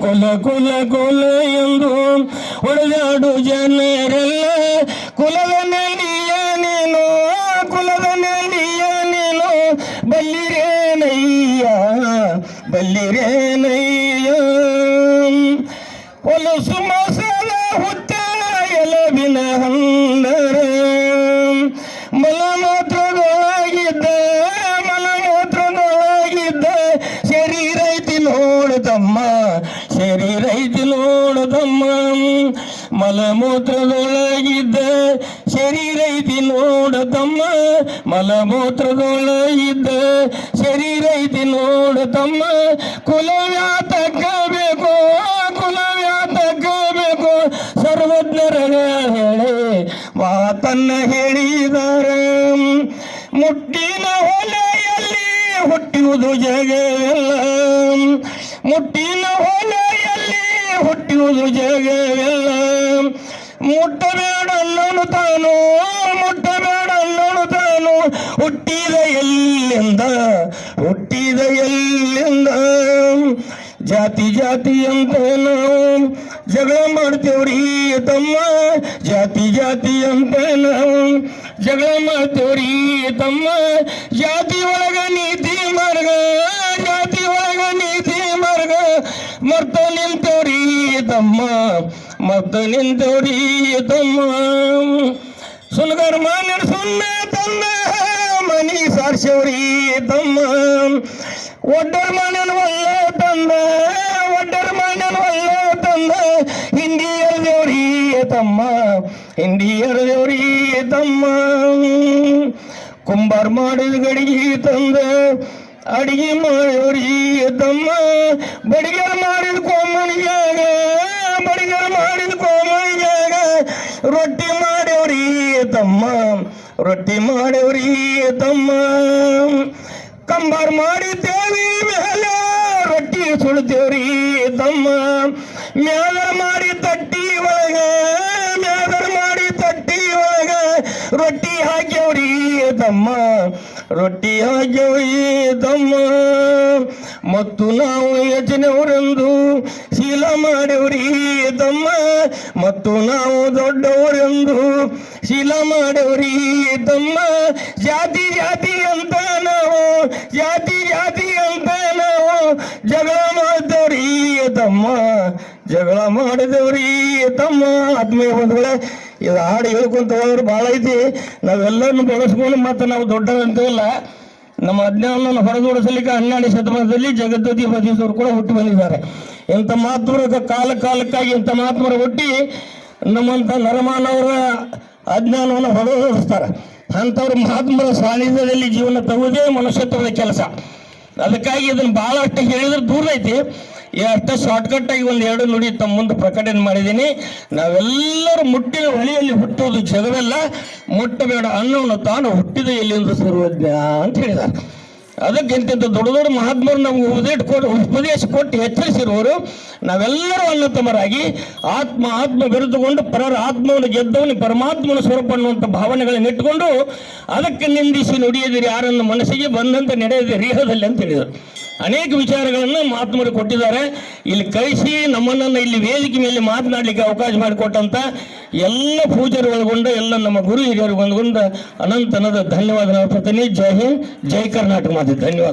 ಕುಲ ಕುಲ ಕುಲ ಎಂದು ಹೊಡೆದಾಡು ಜನರೆಲ್ಲ. ಕುಲದ ನೆಲಿಯ ನೀನು, ಕುಲದ ನೆಲಿಯ ನೀನು. ಬಲ್ಲಿರೇನಯ್ಯ ಬಲ್ಲಿರೇನಯ್ಯ ಹೊಲಸು ಮಸಾಲ ಹುತ್ತ ಎಲಬಿನ ಹಂದರ. ಮಲಮೂತ್ರದೊಳಗಿದ್ದ ಮಲಮೂತ್ರದೊಳಗಿದ್ದ ಶರೀರ ಐತಿ ನೋಡದಮ್ಮ ಶರೀರ ಐತಿ ನೋಡದಮ್ಮ ಮಲಮೂತ್ರದೊಳಗಿದ್ದ ಸರಿ ರೈತಿ ನೋಡದಮ್ಮ ಮಲಮೂತ್ರದೊಳಗಿದ್ದ ಸರಿ ರೈತಿ ನೋಡದಮ್ಮ ಕುಲವ್ಯಾತಕ ಬೇಕು ಕುಲವ್ಯಾತಕ ಬೇಕು ಸರ್ವಜ್ಞರ ಹೇಳಿ ಮಾತನ್ನ ಹೇಳಿದ್ದಾರೆ ಮುಟ್ಟಿನ ಹೊಲೆಯಲ್ಲಿ ಹುಟ್ಟುವುದು ಜಗವೆಲ್ಲ. ಮುಟ್ಟಿನ ಹುಟ್ಟುವುದು ಜಗವೆಲ್ಲ ಮುಟ್ಟಬೇಡ ತಾನು ಮುಟ್ಟಬೇಡ ಅನ್ನೋನು ತಾನು ಹುಟ್ಟಿದ ಎಲ್ಲಿಂದ ಹುಟ್ಟಿದ ಎಲ್ಲಿಂದ ಜಾತಿ ಜಾತಿ ಅಂತ ನಾವು ಜಗಳ ಮಾಡ್ತೇವ್ರಿ ತಮ್ಮ ಜಾತಿ ಜಾತಿ ಅಂತ ನಾವು ಜಗಳ ಮಾಡ್ತೇವ್ರಿ ತಮ್ಮ ಜಾತಿ ಒಳಗ ನೀತಿ ಮಾರ್ಗ ಜಾತಿ ಒಳಗ ನೀತಿ ಮಾರ್ಗ ಮರ್ತ ನಿಂತೇವ್ರಿ ತಮ್ಮ ಮರ್ತ ನಿಂತೇವ್ರಿ ತಮ್ಮ ಸುಲ್ಗರ್ ಮಾನ್ಯ ಸುಣ್ಣ ತಂದ ಮನಿ ಸಾರ್ಸವ್ರಿ ತಮ್ಮ ಒಡ್ಡರ್ ಮನನ ಒಲ್ಲ ತಂದ ಒಡ್ಡರ್ ಮನನ ಒಲ್ಲ ತಂದ ಹಿಂದಿಯರ್ ದೇವ್ರಿ ತಮ್ಮ ಹಿಂದಿಯರ್ ದೇವ್ರಿ ತಮ್ಮ ಕುಂಬಾರ್ ಮಾಡಿದ ಗಡಿಗೆ ತಂದ ಅಡಿಗೆ ಮಾಡೋರಿ ತಮ್ಮ ಬಡಿಗರ್ ಮಾಡಿದ ರೊಟ್ಟಿ ಮಾಡೇವ್ರಿ ತಮ್ಮ. ರೊಟ್ಟಿ ಮಾಡೇವ್ರಿ ತಮ್ಮ. ಕಂಬಾರ್ ಮಾಡಿದ್ದೇವಿ ಮೇಲೆ ರೊಟ್ಟಿ ಸುಳ್ತೇವ್ರಿ ತಮ್ಮ. ಮ್ಯಾಲ ಮಾಡಿ ತಟ್ಟಿ ಒಳಗ ಮ್ಯಾಲ ಮಾಡಿ ತಟ್ಟಿ ಒಳಗ ರೊಟ್ಟಿ ಹಾಕ್ಯವ್ರಿ ತಮ್ಮ. ರೊಟ್ಟಿ ಹಾಕ್ಯವ್ರಿ ತಮ್ಮ. ಮತ್ತು ನಾವು ಯಜನೆಯವರೆಂದು ಶೀಲ ಮಾಡೆವ್ರಿ ತಮ್ಮ. ಮತ್ತು ನಾವು ದೊಡ್ಡವರೆಂದು ಶೀಲ ಮಾಡೆವ್ರಿ ತಮ್ಮ. ಜಾತಿ ಜಾತಿ ಅಂತ ನಾವು, ಜಾತಿ ಜಾತಿ ಅಂತ ನಾವು ಜಗಳ ಮಾಡಿದವ್ರಿ ತಮ್ಮ. ಜಗಳ ಮಾಡಿದವ್ರಿ ತಮ್ಮ. ಆತ್ಮೀಯ ಬಂಧುಗಳೇ, ಇದು ಹಾಡು ಹೇಳ್ಕೊಂತ ಹೋದ್ರೆ ಭಾಳ ಐತಿ. ನಾವೆಲ್ಲರನ್ನು ಬಳಸ್ಕೊಂಡು ಮತ್ತು ನಾವು ದೊಡ್ಡದಂತೀವಲ್ಲ ನಮ್ಮ ಅಜ್ಞಾನವನ್ನು ಹೊರದೂಡಿಸಲಿಕ್ಕೆ ಹನ್ನೆರಡು ಶತಮಾನದಲ್ಲಿ ಜಗದ್ವತಿ ಕೂಡ ಹುಟ್ಟಿ ಬಂದಿದ್ದಾರೆ. ಇಂಥ ಮಹಾತ್ಮರ ಕಾಲ ಕಾಲಕ್ಕಾಗಿ ಇಂಥ ಮಹಾತ್ಮರ ಹುಟ್ಟಿ ನಮ್ಮಂಥ ನರಮಾನವರ ಅಜ್ಞಾನವನ್ನು ಹೊರದೂಡಿಸ್ತಾರೆ ಅಂಥವ್ರ ಮಹಾತ್ಮರ ಸಾನ್ನಿಧ್ಯದಲ್ಲಿ ಜೀವನ ತಗುವುದೇ ಮನುಷ್ಯತ್ವದ ಕೆಲಸ. ಅದಕ್ಕಾಗಿ ಇದನ್ನು ಭಾಳಷ್ಟು ಹೇಳಿದ್ರೆ ದೂರ ಐತಿ. ಈ ಅರ್ಥ ಶಾರ್ಟ್ಕಟ್ ಆಗಿ ಒಂದು ಎರಡು ನುಡಿ ತಮ್ಮ ಮುಂದೆ ಪ್ರಕಟಣೆ ಮಾಡಿದ್ದೀನಿ. ನಾವೆಲ್ಲರೂ ಮುಟ್ಟಿನ ಹೊಳೆಯಲ್ಲಿ ಹುಟ್ಟುವುದು ಜಗವೆಲ್ಲ ಮುಟ್ಟಬೇಡ ಅನ್ನವನ್ನು ತಾನು ಹುಟ್ಟಿದ ಎಲ್ಲಿಂದ ಸರ್ವಜ್ಞ ಅಂತ ಹೇಳಿದ್ದಾರೆ ಅದಕ್ಕೆ ಇಂತಿಂತ ದೊಡ್ಡ ದೊಡ್ಡ ಮಹಾತ್ಮರು ನಮ್ಗೆ ಉಪದೇಶ ಕೊಟ್ಟು ಉಪದೇಶ ಕೊಟ್ಟು ಎಚ್ಚರಿಸಿರುವರು ನಾವೆಲ್ಲರೂ ಅನ್ನತಮರಾಗಿ ಆತ್ಮ ಆತ್ಮ ಬೆರೆತುಕೊಂಡು ಪರರ ಆತ್ಮವನ್ನು ಗೆದ್ದವನು ಪರಮಾತ್ಮನ ಸ್ವರೂಪ ಅನ್ನುವಂಥ ಭಾವನೆಗಳನ್ನು ಇಟ್ಟುಕೊಂಡು ಅದಕ್ಕೆ ನಿಂದಿಸಿ ನುಡಿಯದಿರಿ, ಯಾರನ್ನು ಮನಸ್ಸಿಗೆ ಬಂದಂತೆ ನಡೆಯದಿರಿ ರೀಹದಲ್ಲಿ ಅಂತ ಹೇಳಿದರು. ಅನೇಕ ವಿಚಾರಗಳನ್ನು ಮಹಾತ್ಮರು ಕೊಟ್ಟಿದ್ದಾರೆ. ಇಲ್ಲಿ ಕಳಿಸಿ ನಮ್ಮನ್ನು ಇಲ್ಲಿ ವೇದಿಕೆ ಮೇಲೆ ಮಾತನಾಡಲಿಕ್ಕೆ ಅವಕಾಶ ಮಾಡಿಕೊಟ್ಟಂಥ ಎಲ್ಲ ಪೂಜರು ಒಳಗೊಂಡ ಎಲ್ಲ ನಮ್ಮ ಗುರು ಹಿರಿಯರು ಒಳಗೊಂಡ ಅನಂತನದ ಧನ್ಯವಾದ ಅರ್ಪಿಸ್ತೀನಿ ಜೈ ಹಿಂದ್, ಜೈ ಕರ್ನಾಟಕ ಮಾತೆ. ಧನ್ಯವಾದಗಳು.